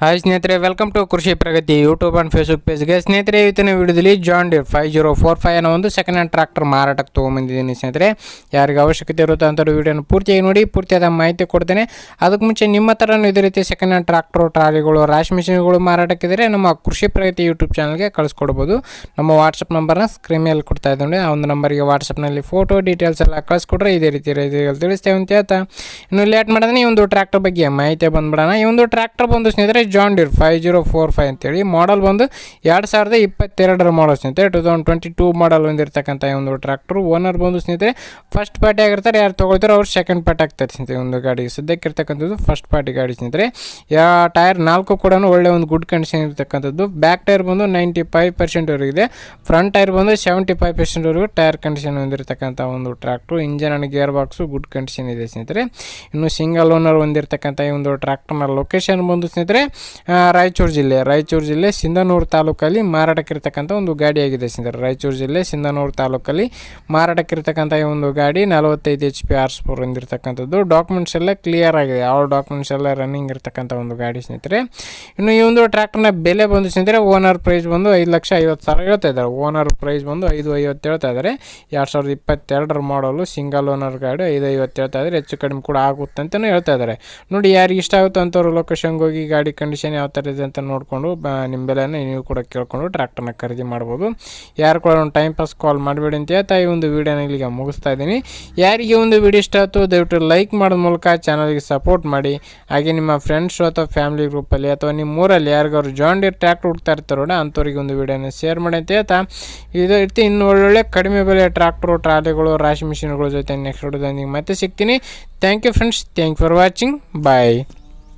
Hi ಸ್ನೇಹಿತರೆ welcome to Krishi Pragati YouTube and Facebook ಪೇಜ್ಗೆ ಸ್ನೇಹಿತರೆ, ಇವತ್ತಿನ ವಿಡಿಯೋದಲ್ಲಿ John Deere five zero four five ಅನ್ನೋ ಒಂದು ಸೆಕೆಂಡ್ ಹ್ಯಾಂಡ್ ಟ್ರಾಕ್ಟರ್ ಮಾರಾಟಕ್ಕೆ ತೊಗೊಂಬಂದಿದ್ದೀನಿ ಸ್ನೇಹಿತರೆ. ಯಾರಿಗೆ ಅವಶ್ಯಕತೆ ಇರುತ್ತೆ ಅಂಥವ್ರು ವೀಡಿಯೋನ ಪೂರ್ತಿಯಾಗಿ ನೋಡಿ, ಪೂರ್ತಿಯಾದ ಮಾಹಿತಿ ಕೊಡ್ತೇನೆ. ಅದಕ್ಕೆ ಮುಂಚೆ ನಿಮ್ಮ ಥರನೂ ಇದೇ ರೀತಿ ಸೆಕೆಂಡ್ ಹ್ಯಾಂಡ್ ಟ್ರಾಕ್ಟರ್ ಟ್ರಾಲಿಗಳು ರಾಶಿ ಮಿಷಿನ್ಗಳು ಮಾರಾಟಕ್ಕಿದ್ರೆ ನಮ್ಮ ಕೃಷಿ ಪ್ರಗತಿ ಯೂಟ್ಯೂಬ್ ಚಾನಲ್ಗೆ ಕಳಿಸ್ಕೊಡ್ಬೋದು. ನಮ್ಮ ವಾಟ್ಸಪ್ ನಂಬರ್ನ ಸ್ಕ್ರೀನ್ ಮೇಲೆ ಕೊಡ್ತಾ ಇದ್ದೀನಿ. ಆ ಒಂದು ನಂಬರಿಗೆ ವಾಟ್ಸಪ್ನಲ್ಲಿ ಫೋಟೋ ಡೀಟೇಲ್ಸ್ ಎಲ್ಲ ಕಳಿಸ್ಕೊಡ್ರೆ ಇದೇ ರೀತಿ ತಿಳಿಸ್ತೇವೆ ಅಂತ ಹೇಳ್ತಾ. ಇನ್ನು ಲೇಟ್ ಮಾಡಿದ್ರೆ ಈ ಒಂದು ಟ್ರ್ಯಾಕ್ಟರ್ ಬಗ್ಗೆ ಮಾಹಿತಿ ಬಂದ್ಬಿಡೋಣ. ಈ ಒಂದು ಟ್ರ್ಯಾಕ್ಟರ್ ಬಂದು ಸ್ನೇಹಿತರೆ John Deere five zero four five ಅಂತೇಳಿ. ಮಾಡಲ್ ಬಂದು ಎರಡು ಸಾವಿರದ ಇಪ್ಪತ್ತೆರಡರ ಮಾಡಲ್ ಸ್ನೇಹಿತರೆ two thousand twenty two model ಹೊಂದಿರತಕ್ಕಂಥ ಒಂದು ಟ್ರ್ಯಾಕ್ಟ್ರು ಓನರ್ ಬಂದು ಸ್ನೇಹಿತರೆ ಫಸ್ಟ್ ಪಾರ್ಟಿ ಆಗಿರ್ತಾರೆ, ಯಾರು ತೊಗೊಳ್ತಾರೋ ಅವ್ರು ಸೆಕೆಂಡ್ ಪಾರ್ಟಿ ಆಗ್ತಾರೆ ಸ್ನೇಹಿತರೆ ಒಂದು ಗಾಡಿ. ಸದ್ಯಕ್ಕೆ ಇರ್ತಕ್ಕಂಥದ್ದು ಫಸ್ಟ್ ಪಾರ್ಟಿ ಗಾಡಿ ಸ್ನೇಹಿತರೆ. ಯಾ ಟೈರ್ ನಾಲ್ಕು ಕೂಡ ಒಳ್ಳೆ ಒಂದು ಗುಡ್ ಕಂಡೀಷನ್ ಇರತಕ್ಕಂಥದ್ದು. ಬ್ಯಾಕ್ ಟೈರ್ ಬಂದು ನೈಂಟಿ ಫೈವ್ ಪರ್ಸೆಂಟ್ವರೆಗೂ ಇದೆ. ಫ್ರಂಟ್ ಟೈರ್ ಬಂದು ಸೆವೆಂಟಿ ಫೈವ್ ಪರ್ಸೆಂಟ್ವರೆಗೂ ಟೈರ್ ಕಂಡೀಷನ್ ಹೊಂದಿರತಕ್ಕಂಥ ಒಂದು tractor engine and gear box good condition ಇದೆ ಸ್ನೇಹಿತರೆ. ಇನ್ನು ಸಿಂಗಲ್ ಓನರ್ ಹೊಂದಿರತಕ್ಕಂಥ ಈ ಒಂದು ಟ್ರ್ಯಾಕ್ಟರ್ನ ಲೊಕೇಶನ್ ಬಂದು ಸ್ನೇಹಿತರೆ ರಾಯಚೂರು ಜಿಲ್ಲೆ. ರಾಯಚೂರು ಜಿಲ್ಲೆ ಸಿಂಧನೂರು ತಾಲೂಕಲ್ಲಿ ಮಾರಾಟಕ್ಕಿರ್ತಕ್ಕಂಥ ಒಂದು ಗಾಡಿಯಾಗಿದೆ ಸಿಂಧರ್. ರಾಯಚೂರು ಜಿಲ್ಲೆ ಸಿಂಧನೂರು ತಾಲೂಕಲ್ಲಿ ಮಾರಾಟಕ್ಕಿರ್ತಕ್ಕಂಥ ಈ ಒಂದು ಗಾಡಿ ನಲವತ್ತೈದು ಎಚ್ ಪಿ ಆರ್ ಸ್ಪೋರ್ ಹೊಂದಿರತಕ್ಕಂಥದ್ದು ಡಾಕ್ಯುಮೆಂಟ್ಸ್ ಎಲ್ಲ ಕ್ಲಿಯರ್ ಆಗಿದೆ. ಯಾವ ಡಾಕ್ಯುಮೆಂಟ್ಸ್ ಎಲ್ಲ ರನ್ನಿಂಗ್ ಇರ್ತಕ್ಕಂಥ ಒಂದು ಗಾಡಿ ಸ್ನೇಹಿತರೆ. ಇನ್ನು ಈ ಒಂದು ಟ್ರ್ಯಾಕ್ಟರ್ನ ಬೆಲೆ ಬಂದು ಸ್ನೇಹಿತರೆ ಓನರ್ ಪ್ರೈಸ್ ಬಂದು ಐದು ಲಕ್ಷ ಐವತ್ತು ಸಾವಿರ ಹೇಳ್ತಾ ಇದ್ದಾರೆ. ಓನರ್ ಪ್ರೈಸ್ ಬಂದು ಐದು ಐವತ್ತು ಹೇಳ್ತಾ ಇದ್ದಾರೆ. ಎರಡು ಸಾವಿರದ ಇಪ್ಪತ್ತೆರಡರ ಮಾಡಲು ಸಿಂಗಲ್ ಓನರ್ ಗಾಡಿ ಐದು ಐವತ್ತು ಹೇಳ್ತಾ ಇದ್ದಾರೆ. ಹೆಚ್ಚು ಕಡಿಮೆ ಕೂಡ ಆಗುತ್ತೆ ಅಂತಲೂ ಹೇಳ್ತಾ ಇದ್ದಾರೆ. ನೋಡಿ, ಯಾರಿಗೆ ಇಷ್ಟ ಆಗುತ್ತೋ ಅಂಥವ್ರು ಲೊಕೇಶನ್ಗೆ ಹೋಗಿ ಗಾಡಿ ಕಂಡೀಷನ್ ಯಾವ ಥರ ಇದೆ ಅಂತ ನೋಡಿಕೊಂಡು ನಿಮ್ಮ ಬೆಲೆಯನ್ನು ನೀವು ಕೂಡ ಕೇಳಿಕೊಂಡು ಟ್ರ್ಯಾಕ್ಟರ್ನ ಖರೀದಿ ಮಾಡ್ಬೋದು. ಯಾರು ಕೂಡ ಒಂದು ಟೈಮ್ ಪಾಸ್ ಕಾಲ್ ಮಾಡಬೇಡಿ ಅಂತ ಹೇಳ್ತಾ ಈ ಒಂದು ವೀಡಿಯೋನ ಇಲ್ಲಿಗೆ ಮುಗಿಸ್ತಾ ಇದ್ದೀನಿ. ಯಾರಿಗೆ ಒಂದು ವಿಡಿಯೋ ಇಷ್ಟ ಆಯ್ತು, ದಯವಿಟ್ಟು ಲೈಕ್ ಮಾಡೋದ ಮೂಲಕ ಚಾನಲ್ಗೆ ಸಪೋರ್ಟ್ ಮಾಡಿ. ಹಾಗೆ ನಿಮ್ಮ ಫ್ರೆಂಡ್ಸ್ ಅಥವಾ ಫ್ಯಾಮಿಲಿ ಗ್ರೂಪಲ್ಲಿ ಅಥವಾ ನಿಮ್ಮ ಊರಲ್ಲಿ ಯಾರಿಗಾದ್ರು ಡೀರ್ ಟ್ರ್ಯಾಕ್ಟರ್ ಹುಡ್ತಾ ಇರ್ತಾರೋ ಅಂಥವ್ರಿಗೆ ಒಂದು ವೀಡಿಯೋನ ಶೇರ್ ಮಾಡಿ ಅಂತ ಹೇಳ್ತಾ. ಇದು ರೀತಿ ಇನ್ನು ಒಳ್ಳೊಳ್ಳೆ ಕಡಿಮೆ ಬೆಲೆ ಟ್ರ್ಯಾಕ್ಟರು ಟ್ರಾಲಿಗಳು ರಾಶಿ ಮಿಷಿನ್ಗಳ ಜೊತೆ ನೆಕ್ಸ್ಟ್ ವಿಡಿಯೋದೊಂದಿಗೆ ಮತ್ತೆ ಸಿಗ್ತೀನಿ. Thank you friends thank for watching bye